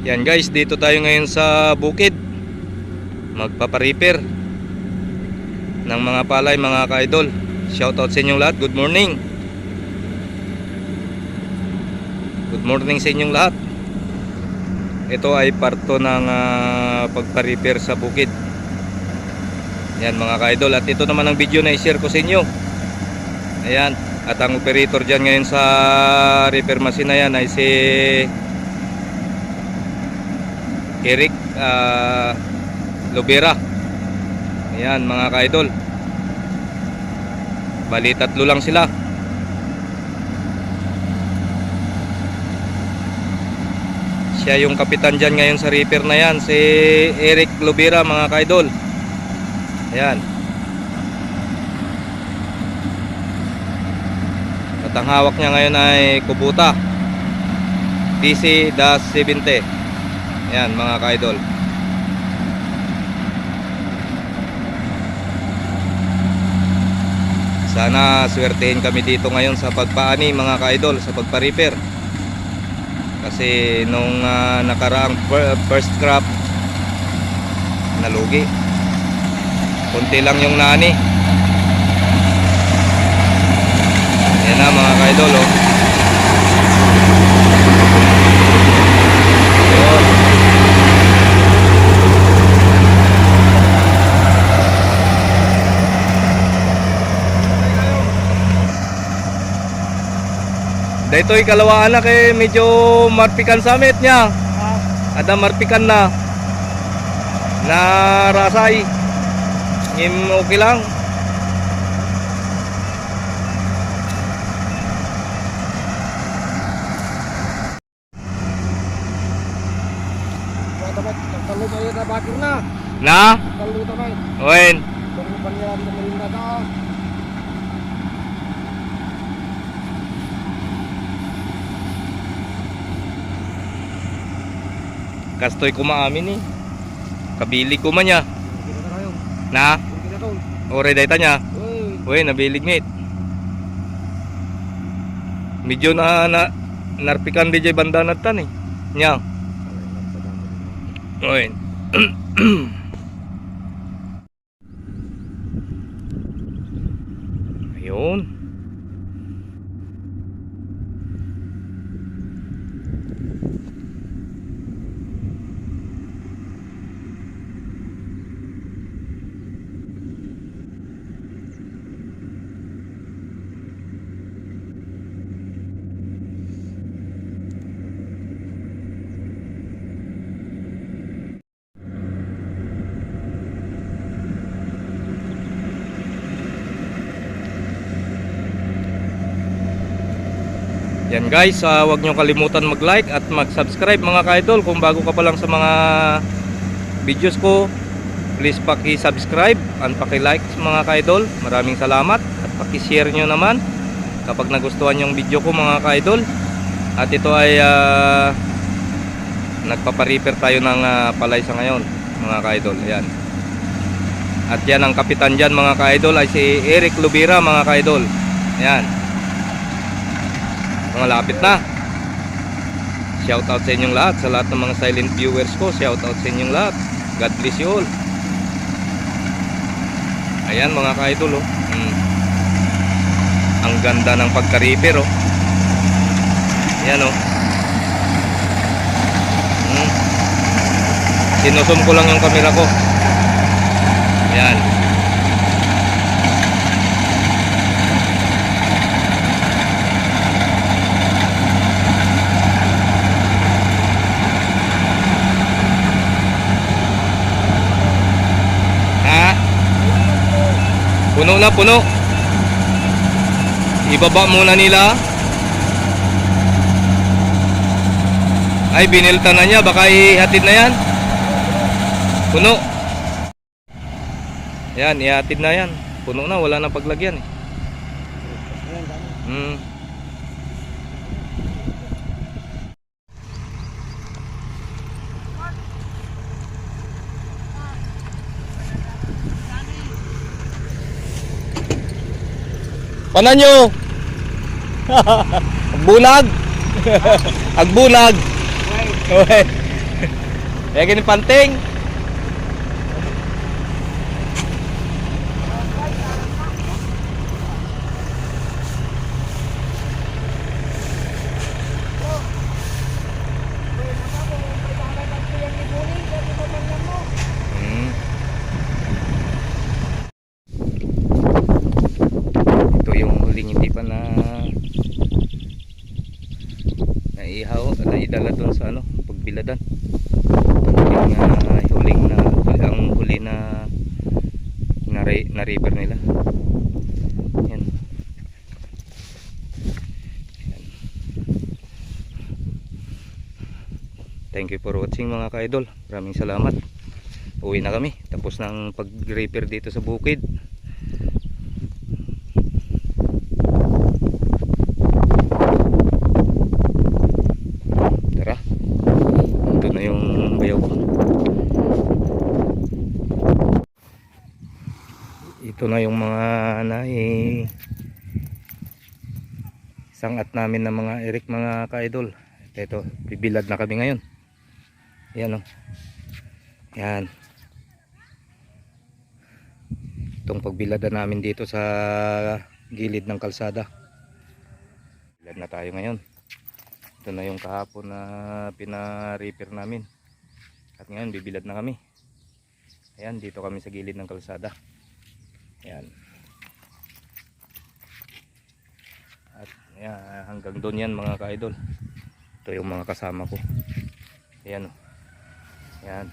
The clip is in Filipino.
Yan guys, dito tayo ngayon sa bukid. Magpapariper ng mga palay mga ka-idol. Shoutout sa inyong lahat. Good morning. Good morning sa inyong lahat. Ito ay parto ng ah, pagpa-repair sa bukid. Yan mga ka-idol. At ito naman ang video na i-share ko sa inyo. Ayan. At ang operator dyan ngayon sa repair machine na yan ay si Eric ah, Lobera. Ayan mga ka-idol. Bali tatlo lang sila. Siya yung kapitan dyan ngayon sa repair na yan. Si Eric Lobera mga ka-idol. Ayan. At ang hawak niya ngayon ay Kubuta. DC-70. Ayan mga ka-idol. Sana swertehin kami dito ngayon sa pagpaani mga ka-idol, sa pagpa-repair. Kasi nung ah, nakaraang fir- first crop, nalugi. Kunti lang yung nani. Yan na mga ka-idol oh. Dahito ikalawa anak eh medyo marpikan samit niya. Ada marpikan na. Na rasay. Ngim okay lang. na bakir na. Na? Talo tayo. Owen. Baru panyaran ng Marinda ka. Kastoy ko maamin eh. Kabili ko man niya. Na. Ore dayta niya. Uy, nabilig mate. Medyo na, na narpikan di jay banda natan eh. Nya. Uy. Ayun. Yan guys, ah, huwag nyo kalimutan mag-like at mag-subscribe mga ka-idol kung bago ka pa lang sa mga videos ko. Please paki-subscribe and paki-like mga ka-idol. Maraming salamat at paki-share nyo naman kapag nagustuhan yung video ko mga ka-idol. At ito ay ah, nagpapa-repair tayo ng ah, palay sa ngayon mga ka-idol. Ayan. At yan ang kapitan dyan mga ka-idol ay si Eric Lubira mga ka-idol. Ayan. Mga lapit na. Shout out sa inyong lahat, sa lahat ng mga silent viewers ko. Shout out sa inyong lahat. God bless you all. Ayan mga ka-idol oh. Mm. Ang ganda ng pagka-repair oh. Ayan oh. Mm. Sinusum ko lang yung camera ko. Ayan. Ha? Puno na, puno. Ibaba muna nila. Ay, binilta na niya. Baka ihatid na yan. Puno. Yan, ihatid na yan. Puno na, wala na paglagyan eh. Ayan, Hmm. Pananyo! Agbunag! Agbunag! Uy. Kaya ganun panting. Hmm. Ito yung huling hindi pa na naihaw at naidala doon sa pagbiladan. Huling, ah, huling na ang huli na na, na river nila. Yan. Thank you for watching mga ka-idol. Maraming salamat. Uwi na kami. Tapos ng pag-repair dito sa bukid. Tara. Ito na yung bayaw. Ito na yung mga nai sangat namin ng mga erik mga ka-idol. Ito, bibilad na kami ngayon. Yan o. Yan. Itong pagbilada namin dito sa gilid ng kalsada. Bilad na tayo ngayon. Ito na yung kahapon na pina-repair namin. At ngayon bibilad na kami. Ayan, dito kami sa gilid ng kalsada. Ayan. At ayan, hanggang doon yan mga ka-idol. Ito yung mga kasama ko. Ayan o. Ayan.